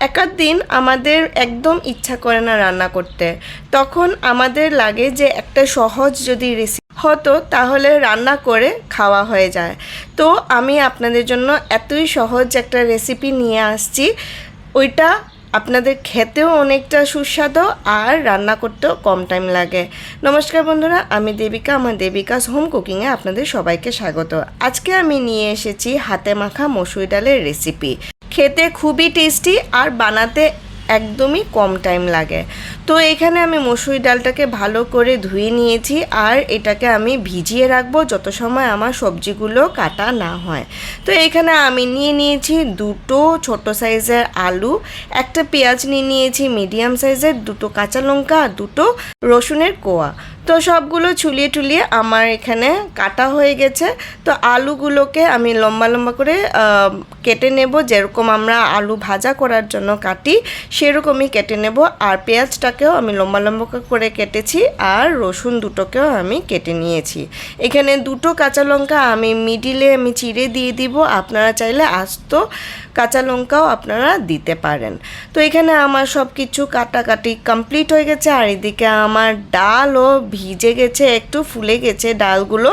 একাধ দিন আমাদের একদম ইচ্ছা করে না রান্না করতে। তখন আমাদের লাগে যে একটা সহজ যদি রেসিপি হতো তাহলে রান্না করে খাওয়া হয়ে যায়। তো আমি আপনাদের জন্য এতই সহজ একটা রেসিপি নিয়ে আসছি। ওইটা আপনাদের খেতেও অনেকটা সুস্বাদু আর রান্না করতেও কম টাইম লাগে। নমস্কার বন্ধুরা, আমি দেবিকা, আমার দেবিকাস হোম কুকিংয়ে আপনাদের সবাইকে স্বাগত। আজকে আমি নিয়ে এসেছি হাতে মাখা মসুর ডালের রেসিপি খেতে খুবই টেস্টি আর বানাতে একদমই কম টাইম লাগে। তো এখানে আমি মসুর ডালটাকে ভালো করে ধুয়ে নিয়েছি আর এটাকে আমি ভিজিয়ে রাখব যত সময় আমার সবজিগুলো কাটা না হয়। তো এখানে আমি নিয়ে নিয়েছি দুটো ছোট সাইজের আলু, একটা পেঁয়াজ নিয়ে নিয়েছি মিডিয়াম সাইজের, দুটো কাঁচা লঙ্কা আর দুটো রসুনের কোয়া। তো সবগুলো ছুলিয়ে টুলিয়ে আমার এখানে কাটা হয়ে গেছে। তো আলুগুলোকে আমি লম্বা লম্বা করে কেটে নেব। যেরকম আমরা আলু ভাজা করার জন্য কাটি, সেরকমই কেটে নেব। আর পেঁয়াজটাকেও আমি লম্বা লম্বা করে কেটেছি আর রসুন দুটোকেও আমি কেটে নিয়েছি। এখানে দুটো কাঁচা লঙ্কা আমি মিডিলে আমি চিড়ে দিয়ে দিব। আপনারা চাইলে আস্ত কাঁচা লঙ্কাও আপনারা দিতে পারেন। তো এখানে আমার সব কিছু কাটাকাটি কমপ্লিট হয়ে গেছে। আর এদিকে আমার ডাল ডালও ভিজে গেছে, একটু ফুলে গেছে ডালগুলো,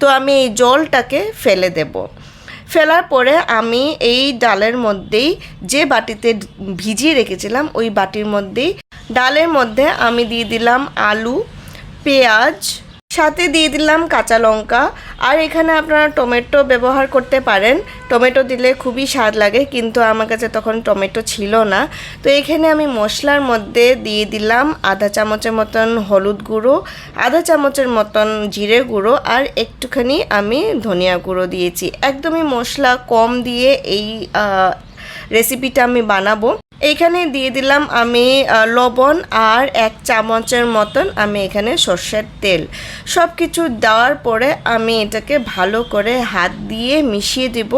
তো আমি এই জলটাকে ফেলে দেব। ফেলার পরে আমি এই ডালের মধ্যেই যে বাটিতে ভিজিয়ে রেখেছিলাম, ওই বাটির মধ্যেই ডালের মধ্যে আমি দিয়ে দিলাম আলু, পেঁয়াজ সাথে দিয়ে দিলাম কাঁচা লঙ্কা। আর এখানে আপনারা টমেটো ব্যবহার করতে পারেন। টমেটো দিলে খুবই স্বাদ লাগে, কিন্তু আমার কাছে তখন টমেটো ছিল না। তো এখানে আমি মশলার মধ্যে দিয়ে দিলাম আধা চামচের মতন হলুদ গুঁড়ো, আধা চামচের মতন জিরে গুঁড়ো, আর একটুখানি আমি ধনিয়া গুঁড়ো দিয়েছি। একদমই মশলা কম দিয়ে এই রেসিপিটা আমি বানাবো। এইখানে দিয়ে দিলাম আমি লবণ আর এক চামচের মতন আমি এখানে সর্ষের তেল। সব কিছু দেওয়ার পরে আমি এটাকে ভালো করে হাত দিয়ে মিশিয়ে দেব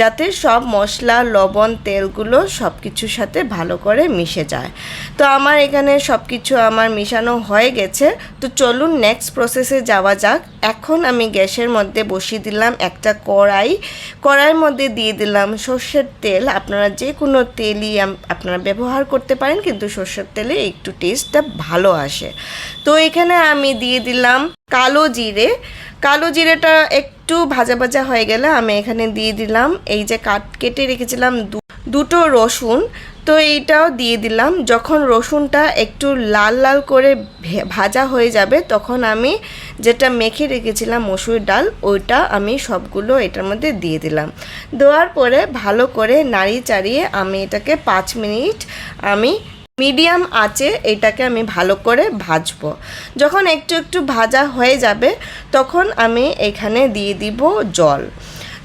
যাতে সব মশলা, লবণ, তেলগুলো সব কিছুর সাথে ভালো করে মিশে যায়। তো আমার এখানে সব কিছু আমার মিশানো হয়ে গেছে। তো চলুন নেক্সট প্রসেসে যাওয়া যাক। এখন আমি গ্যাসের মধ্যে বসিয়ে দিলাম একটা কড়াই। কড়াইয়ের মধ্যে দিয়ে দিলাম সর্ষের তেল। আপনারা যে কোনো তেলই আপনারা ব্যবহার করতে পারেন, কিন্তু সর্ষের তেলে একটু টেস্টটা ভালো আসে। তো এখানে আমি দিয়ে দিলাম কালো জিরে। কালো জিরেটা একটু ভাজা ভাজা হয়ে গেলে আমি এখানে দিয়ে দিলাম, এই যে কাট, কেটে রেখেছিলাম দুটো রসুন। তো এইটাও দিয়ে দিলাম। যখন রসুনটা একটু লাল লাল করে ভাজা হয়ে যাবে, তখন আমি যেটা মেখে রেখেছিলাম মসুর ডাল, ওইটা আমি সবগুলো এটার মধ্যে দিয়ে দিলাম। দেওয়ার পরে ভালো করে নাড়ি চাড়িয়ে আমি এটাকে পাঁচ মিনিট আমি মিডিয়াম আঁচে এটাকে আমি ভালো করে ভাজবো। যখন একটু একটু ভাজা হয়ে যাবে, তখন আমি এখানে দিয়ে দিব জল।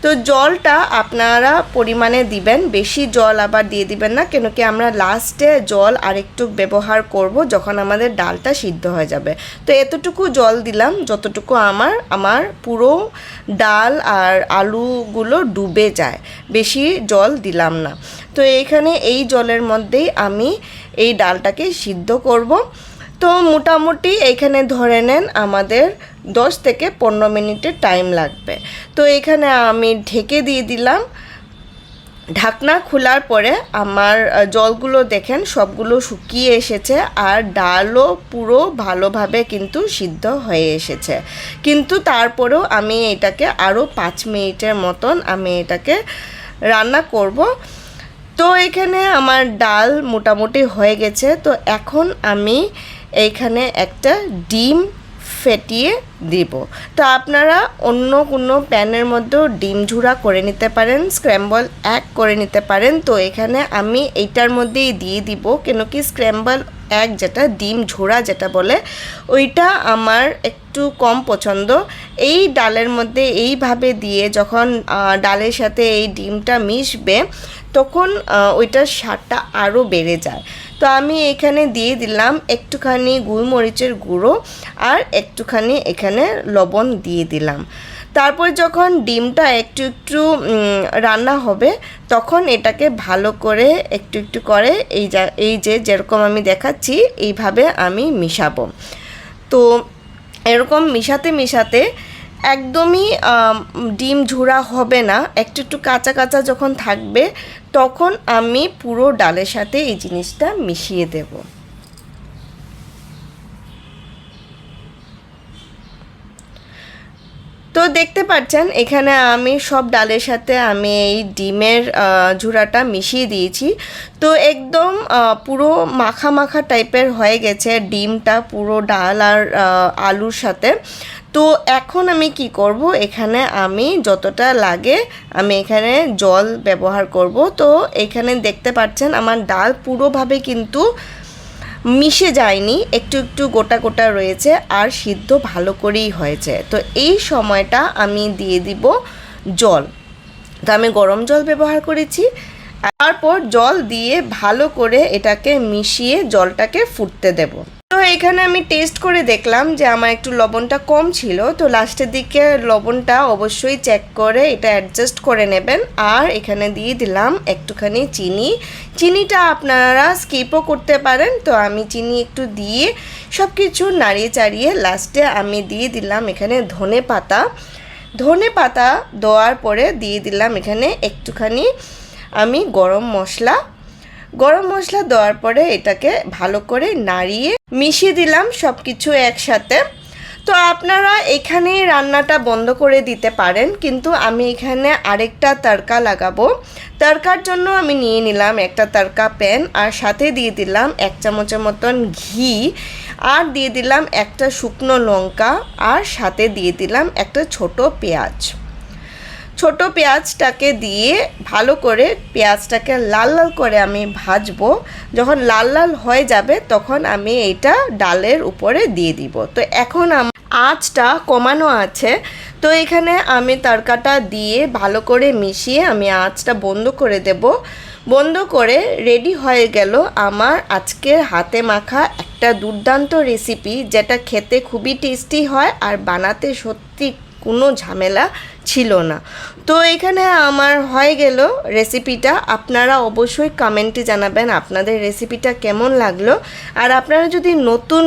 তো জলটা আপনারা পরিমাণে দিবেন, বেশি জল আবার দিয়ে দিবেন না, কেন কি আমরা লাস্টে জল আরেকটু ব্যবহার করব যখন আমাদের ডালটা সিদ্ধ হয়ে যাবে। তো এতটুকু জল দিলাম, যতটুকু আমার আমার পুরো ডাল আর আলুগুলো ডুবে যায়, বেশি জল দিলাম না। তো এইখানে এই জলের মধ্যেই আমি এই ডালটাকে সিদ্ধ করব। তো মোটামুটি এখানে ধরে নেন আমাদের দশ থেকে পনেরো মিনিটের টাইম লাগবে। তো এখানে আমি ঢেকে দিয়ে দিলাম। ঢাকনা খোলার পরে আমার জলগুলো দেখেন সবগুলো শুকিয়ে এসেছে আর ডালও পুরো ভালোভাবে কিন্তু সিদ্ধ হয়ে এসেছে। কিন্তু তারপরেও আমি এটাকে আরও পাঁচ মিনিটের মতন আমি এটাকে রান্না করব। তো এখানে আমার ডাল মোটামুটি হয়ে গেছে। তো এখন আমি এইখানে একটা ডিম ফেটিয়ে দিব। তো আপনারা অন্য কোনো প্যানের মধ্যেও ডিম ঝুরা করে নিতে পারেন স্ক্র্যাম্বল এক করে নিতে পারেন। তো এখানে আমি এইটার মধ্যেই দিয়ে দিব, কেন কি স্ক্র্যাম্বল এক যেটা, ডিম ঝোড়া যেটা বলে, ওইটা আমার একটু কম পছন্দ। এই ডালের মধ্যে এইভাবে দিয়ে যখন ডালের সাথে এই ডিমটা মিশবে তখন ওইটার স্বাদটা আরও বেড়ে যায়। তো আমি এখানে দিয়ে দিলাম একটুখানি গোলমরিচের গুঁড়ো আর একটুখানি এখানে লবণ দিয়ে দিলাম। তারপর যখন ডিমটা একটু একটু রান্না হবে, তখন এটাকে ভালো করে একটু একটু করে এই যা, এই যে যেরকম আমি দেখাচ্ছি, এইভাবে আমি মিশাবো। তো এরকম মিশাতে মিশাতে একদমই ডিম ঝুরা হবে না। একটু একটু কাঁচা কাঁচা যখন থাকবে, তখন আমি পুরো ডালের সাথে এই জিনিসটা মিশিয়ে দেব। দেখতে পাচ্ছেন, এখানে আমি সব ডালের সাথে আমি এই ডিমের ঝুড়াটা মিশিয়ে দিয়েছি। তো একদম পুরো মাখা মাখা টাইপের হয়ে গেছে ডিমটা, পুরো ডাল আর আলুর সাথে। তো এখন আমি কি করব, এখানে আমি যতটা লাগে আমি এখানে জল ব্যবহার করব। তো এখানে দেখতে পাচ্ছেন, আমার ডাল পুরোভাবে কিন্তু মিশে যায়নি, একটু একটু গোটা গোটা রয়েছে আর সিদ্ধ ভালো করেই হয়েছে। তো এই সময়টা আমি দিয়ে দিব জল। তো আমি গরম জল ব্যবহার করেছি। তারপর জল দিয়ে ভালো করে এটাকে মিশিয়ে জলটাকে ফুটতে দেব। এখানে আমি টেস্ট করে দেখলাম যে আমার একটু লবণটা কম ছিল। তো লাস্টের দিকে লবণটা অবশ্যই চেক করে এটা অ্যাডজাস্ট করে নেবেন। আর এখানে দিয়ে দিলাম একটুখানি চিনি। চিনিটা আপনারা স্কিপও করতে পারেন। তো আমি চিনি একটু দিয়ে সব কিছু নাড়িয়ে চাড়িয়ে লাস্টে আমি দিয়ে দিলাম এখানে ধনে পাতা। ধনে পাতা দেওয়ার পরে দিয়ে দিলাম এখানে একটুখানি আমি গরম মশলা। গরম মশলা দেওয়ার পরে এটাকে ভালো করে নাড়িয়ে মিশিয়ে দিলাম সব কিছু একসাথে। তো আপনারা এখানেই রান্নাটা বন্ধ করে দিতে পারেন, কিন্তু আমি এখানে আরেকটা তড়কা লাগাবো। তড়কার জন্য আমি নিয়ে নিলাম একটা তড়কা প্যান আর সাথে দিয়ে দিলাম এক চামচের মতন ঘি আর দিয়ে দিলাম একটা শুকনো লঙ্কা আর সাথে দিয়ে দিলাম একটা ছোট পেঁয়াজ। ছোট পেঁয়াজটাকে দিয়ে ভালো করে পেঁয়াজটাকে লাল লাল করে আমি ভাজবো। যখন লাল লাল হয়ে যাবে, তখন আমি এটা ডালের উপরে দিয়ে দিব। তো এখন আঁচটা কমানো আছে। তো এখানে আমি তরকাটা দিয়ে ভালো করে মিশিয়ে আমি আঁচটা বন্ধ করে দেব। বন্ধ করে রেডি হয়ে গেল আমার আজকের হাতে মাখা একটা দুর্দান্ত রেসিপি, যেটা খেতে খুবই টেস্টি হয় আর বানাতে সত্যি কোনো ঝামেলা ছিল না। তো এখানে আমার হয়ে গেল রেসিপিটা আপনারা অবশ্যই কমেন্টে জানাবেন আপনাদের রেসিপিটা কেমন লাগল। আর আপনারা যদি নতুন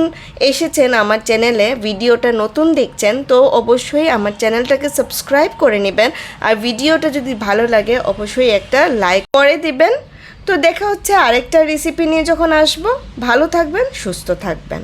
এসেছেন আমার চ্যানেলে ভিডিওটা নতুন দেখছেন, তো অবশ্যই আমার চ্যানেলটাকে সাবস্ক্রাইব করে নেবেন। আর ভিডিওটা যদি ভালো লাগে, অবশ্যই একটা লাইক করে দিবেন। তো দেখা হচ্ছে আরেকটা রেসিপি নিয়ে যখন আসব। ভালো থাকবেন, সুস্থ থাকবেন।